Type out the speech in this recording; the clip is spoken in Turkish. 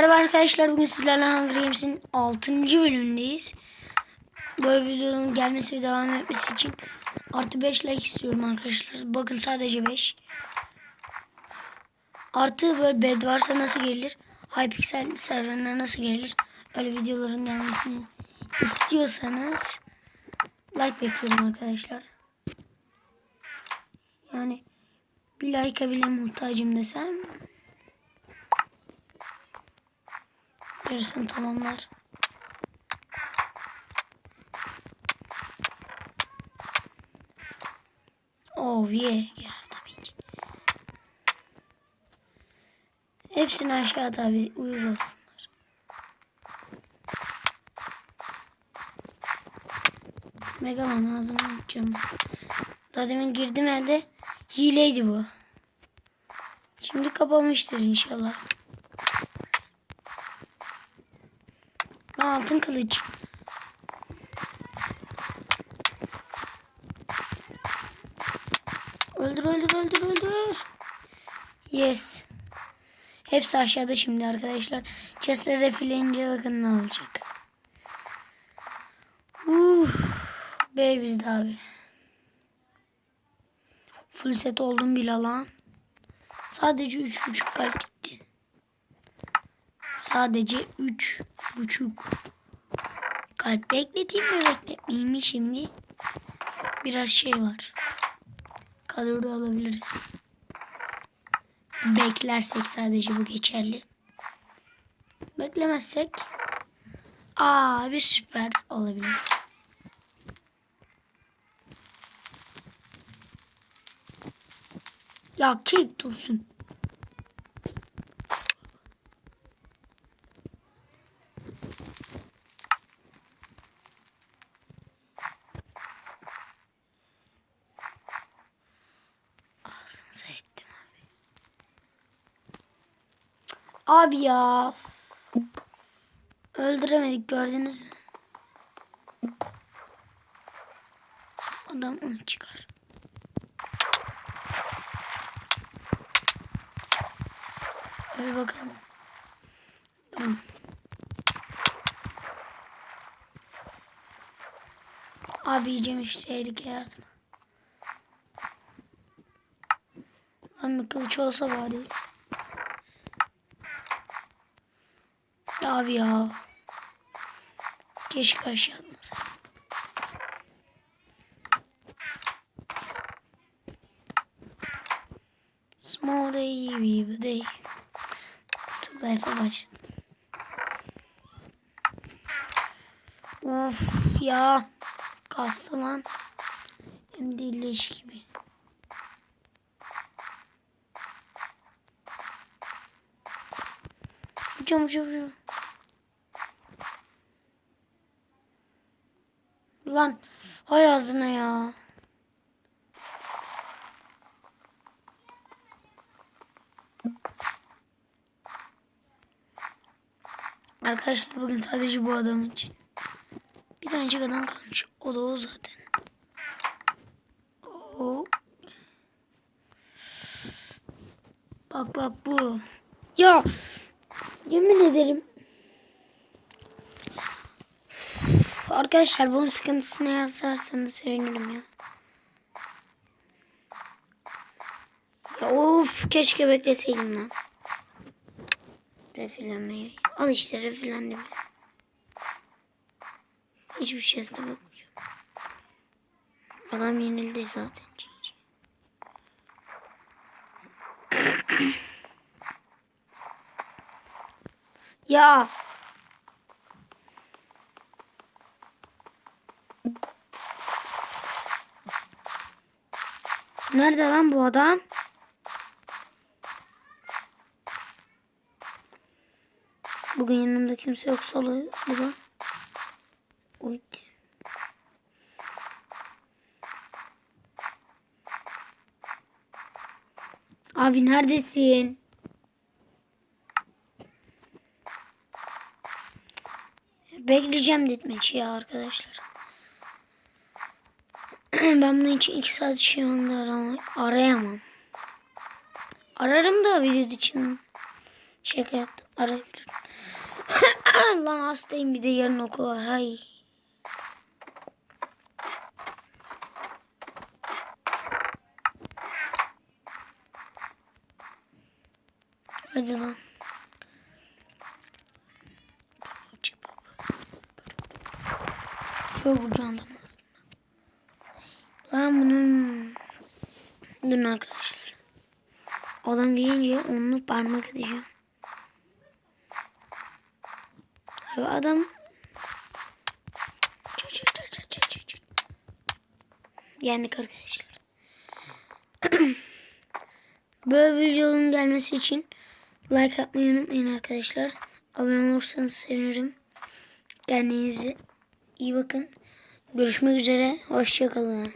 Merhaba arkadaşlar bugün sizlerle Hunger Games'in 6. bölümündeyiz. Böyle videonun gelmesi ve devam etmesi için artı 5 like istiyorum arkadaşlar. Bakın sadece 5. Artı böyle bed varsa nasıl gelir? Hypixel serverına nasıl gelir? Öyle videoların gelmesini istiyorsanız like bekliyorum arkadaşlar. Yani bir like'a bile muhtacım desem yarısını tamamlar. Oh yeah. Gel tabii ki. Hepsini aşağı tabi uyuz olsunlar. Megaman ağzını açacağım. Daha demin girdim elde hileydi bu. Şimdi kapamıştır inşallah. Altın kılıç. Öldür öldür öldür öldür. Yes. Hepsi aşağıda şimdi arkadaşlar. Chest'leri refilleyince bakın ne olacak. Uh, Bey bizde abi. Full set oldum bile lan. Sadece üç buçuk kalp gitti. Sadece üç buçuk kalp bekleteyim mi bekletmeyeyim mi şimdi? Biraz şey var. Kalori alabiliriz. Beklersek sadece bu geçerli. Beklemezsek aa bir süper olabilir. Ya çek dursun. Abi ya. Öldüremedik gördünüz mü? Adam onu çıkar. Öyle bakalım. Tamam. Abi yiyeceğim hiç tehlikeye atma. Lan bir kılıç olsa bari. Abi ya. Keşke aşağı atmasa. Small day, we day. Tugayfa başladı. Of ya. Kastı lan. Hem de gibi. Hocam hocam hocam. Lan hay ağzına ya. Arkadaşlar bugün sadece bu adam için. Bir tanecik adam kalmış. O da o zaten. O. Bak bak bu. Ya yemin ederim. Arkadaşlar bunun sıkıntısını yazarsanız sevinirim ya. Ya of keşke bekleseydim lan. Refilenmeyi. Al işte refilendi bile. Hiçbir şey bakmayacağım. Adam yenildi zaten. Ya. Nerede lan bu adam? Bugün yanımda kimse yok solu bu da. Uy. Abi neredesin? Bekleyeceğim ditmeçi ya arkadaşlar. ben bunun için iki saat şey arama, arayamam. Ararım da video için şaka yaptım. Arayabilirim. Lan hastayım bir de yarın okul var. Hay. Hadi lan. Şöyle vuracağım adamı. Lan bunun... Durun arkadaşlar. Adam gelince onu parmak edeceğim. Abi adam... Yendik arkadaşlar. Böyle videonun gelmesi için like atmayı unutmayın arkadaşlar. Abone olursanız sevinirim. Kendinize iyi bakın. Görüşmek üzere. Hoşçakalın.